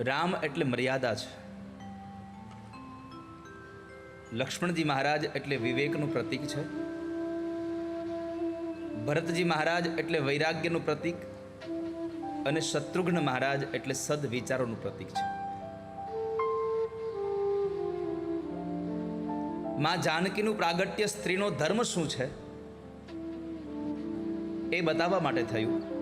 રામ એટલે મર્યાદા છે. લક્ષ્મણજી મહારાજ એટલે વિવેકનું પ્રતીક છે. ભરતજી મહારાજ એટલે વૈરાગ્યનું પ્રતીક અને શત્રુઘ્ન મહારાજ એટલે સદ વિચારોનું પ્રતીક છે. માં જાનકીનું પ્રાગટ્ય સ્ત્રીનો ધર્મ શું છે? એ બતાવવા માટે થયું.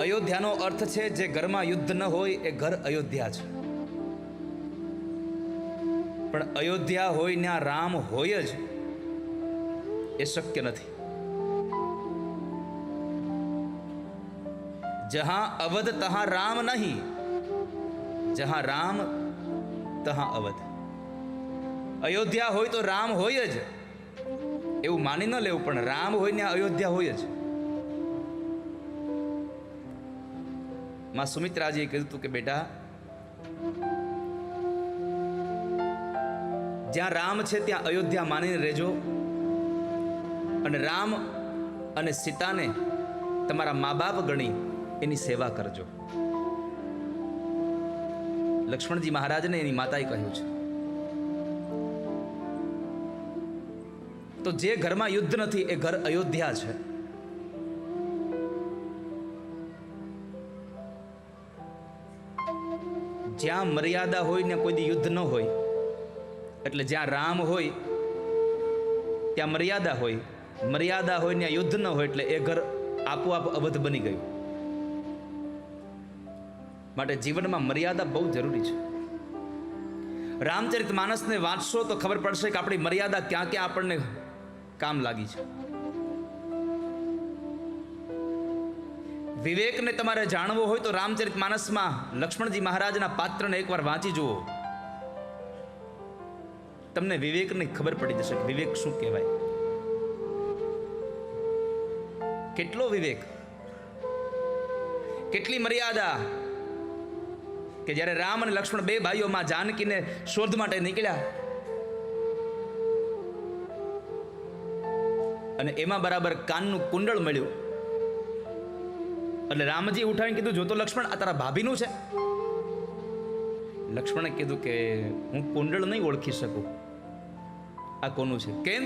અયોધ્યાનો અર્થ છે, જે ઘરમાં યુદ્ધ ન હોય, એ ઘર અયોધ્યા છે. પણ અયોધ્યા હોય ત્યાં રામ હોય જ, એ શક્ય નથી. જહાં અવધ, તહાં રામ નહીં, જહાં રામ, તહાં અવધ. અયોધ્યા હોય તો રામ હોય જ, એવું માની ન લેવું, પણ રામ હોય ને અયોધ્યા હોય જ. માં સુમિત્રાજીએ કીધું હતું કે બેટા, જ્યાં રામ છે ત્યાં અયોધ્યા માનીને રહેજો. અને રામ અને સીતાને તમારા મા બાપ ગણી એની સેવા કરજો. લક્ષ્મણજી મહારાજને એની માતાએ કહ્યું છે. તો જે ઘરમાં યુદ્ધ નથી, એ ઘર અયોધ્યા છે. જ્યાં મર્યાદા હોય ને કોઈ યુદ્ધ ન હોય, એટલે જ્યાં રામ હોય, ત્યાં મર્યાદા હોય. મર્યાદા હોય ત્યાં યુદ્ધ ન હોય, એટલે એ ઘર આપોઆપ અવધ બની ગયું. માટે જીવનમાં મર્યાદા બહુ જરૂરી છે. રામચરિત માનસને વાંચશો તો ખબર પડશે કે આપણી મર્યાદા ક્યાં ક્યાં આપણને કામ લાગી છે. વિવેકને તમારે જાણવો હોય તો રામચરિત માનસમાં લક્ષ્મણજી મહારાજના પાત્રને એકવાર વાંચી જુઓ. તમને વિવેકની ખબર પડી જશે વિવેક શું કહેવાય. કેટલો વિવેક? કેટલી મર્યાદા? કે જ્યારે રામ અને લક્ષ્મણ બે ભાઈઓમાં જાનકીને શોધ માટે નીકળ્યા. અને એમાં બરાબર કાનનું કુંડળ મળ્યું. એટલે રામજી ઉઠાવીને કીધું જો તો લક્ષ્મણ, આ તારા ભાભીનું છે? લક્ષ્મણે કીધું કે, હું કુંડળ નહીં ઓળખી શકું. આ કોનું છે? કેમ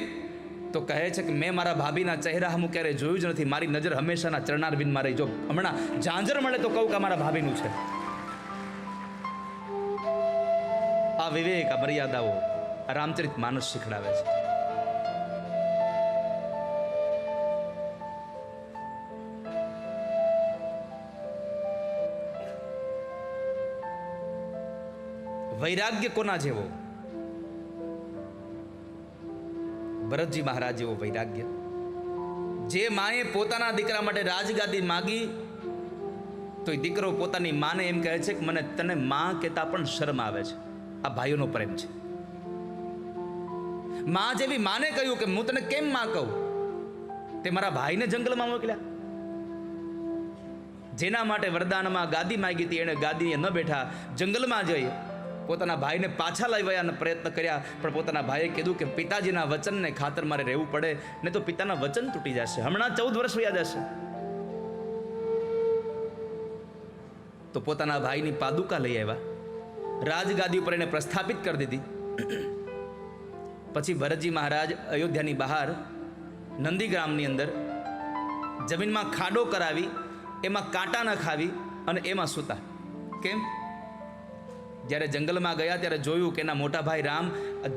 તો કહે છે કે, મેં મારા ભાભીના ચહેરા હું ક્યારેય જોયું જ નથી. મારી નજર હંમેશાના ચરણાર બિન મારી. જો હમણાં ઝાંઝર મળે તો કહું કે મારા ભાભીનું છે. આ વિવેક, આ મર્યાદાઓ આ રામચરિત માનસ શીખડાવે છે. વૈરાગ્ય કોના જેવો? ભરતજી મહારાજ જેવો વૈરાગ્ય. જે માએ પોતાના દીકરા માટે રાજગાદી માગી તો એ દીકરો પોતાની માને એમ કહે છે કે મને તને માં કહેતા પણ શરમ આવે છે. આ ભાઈઓનો પ્રેમ છે. માં જેવી માને કહ્યું કે હું તને કેમ માં કહું? તે મારા ભાઈને જંગલમાં મોકલ્યા. જેના માટે વરદાનમાં ગાદી માગી હતી એણે ગાદીએ ન બેઠા જંગલમાં જઈ પોતાના ભાઈને પાછા લાવવાના પ્રયત્ન કર્યા. પણ પોતાના ભાઈએ કીધું કે પિતાજીના વચનને ખાતર મારે રહેવું પડે ને તો પિતાના વચન તૂટી જશે. હમણાં ચૌદ વર્ષ વયા જશે. તો પોતાના ભાઈની પાદુકા લઈ આવ્યા. રાજગાદી ઉપર એને પ્રસ્થાપિત કરી દીધી. પછી ભરતજી મહારાજ અયોધ્યાની બહાર નંદીગ્રામની અંદર જમીનમાં ખાડો કરાવી, એમાં કાંટા ન ખાવી અને એમાં સૂતા. કેમ? જ્યારે જંગલમાં ગયા ત્યારે જોયું કે એના મોટા ભાઈ રામ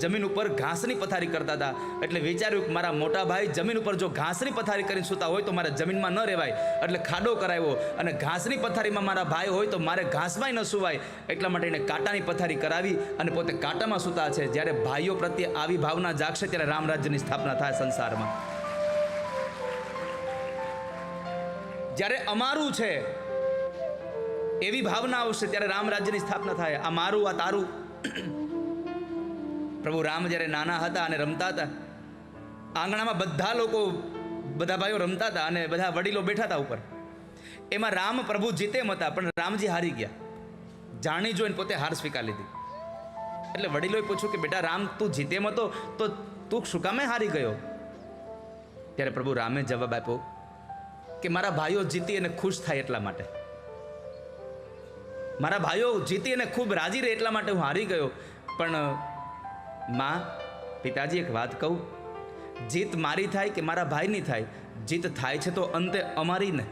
જમીન ઉપર ઘાસની પથારી કરતા હતા. એટલે વિચાર્યું કે મારા મોટા ભાઈ જમીન ઉપર જો ઘાસની પથારી કરીને સૂતા હોય તો મારે જમીનમાં ન રહેવાય. એટલે ખાડો કરાવ્યો. અને ઘાસની પથારીમાં મારા ભાઈ હોય તો મારે ઘાસમાંય ન સુવાય. એટલા માટે એને કાંટાની પથારી કરાવી અને પોતે કાંટામાં સૂતા છે. જ્યારે ભાઈઓ પ્રત્યે આવી ભાવના જાગશે ત્યારે રામ રાજ્યની સ્થાપના થાય સંસારમાં. જ્યારે અમારું છે એવી ભાવના આવશે ત્યારે રામ રાજ્યની સ્થાપના થાય. આ મારું, આ તારું. પ્રભુ રામ જ્યારે નાના હતા અને રમતા હતા, આંગણામાં બધા લોકો, બધા ભાઈઓ રમતા હતા અને બધા વડીલો બેઠા હતા ઉપર. એમાં રામ પ્રભુ જીતેમ હતા, પણ રામજી હારી ગયા. જાણી જોઈને પોતે હાર સ્વીકાર લીધી. એટલે વડીલોએ પૂછ્યું કે, બેટા, રામ, તું જીતેમ હતો, તો તું શું કામે હારી ગયો? ત્યારે પ્રભુ રામે જવાબ આપ્યો કે, મારા ભાઈઓ જીતી અને ખુશ થાય એટલા માટે. મારા ભાઈઓ જીતી અને ખૂબ રાજી રહે એટલા માટે હું હારી ગયો. પણ, માં, પિતાજી એક વાત કહું. જીત મારી થાય કે મારા ભાઈની થાય? જીત થાય છે તો અંતે અમારી ને?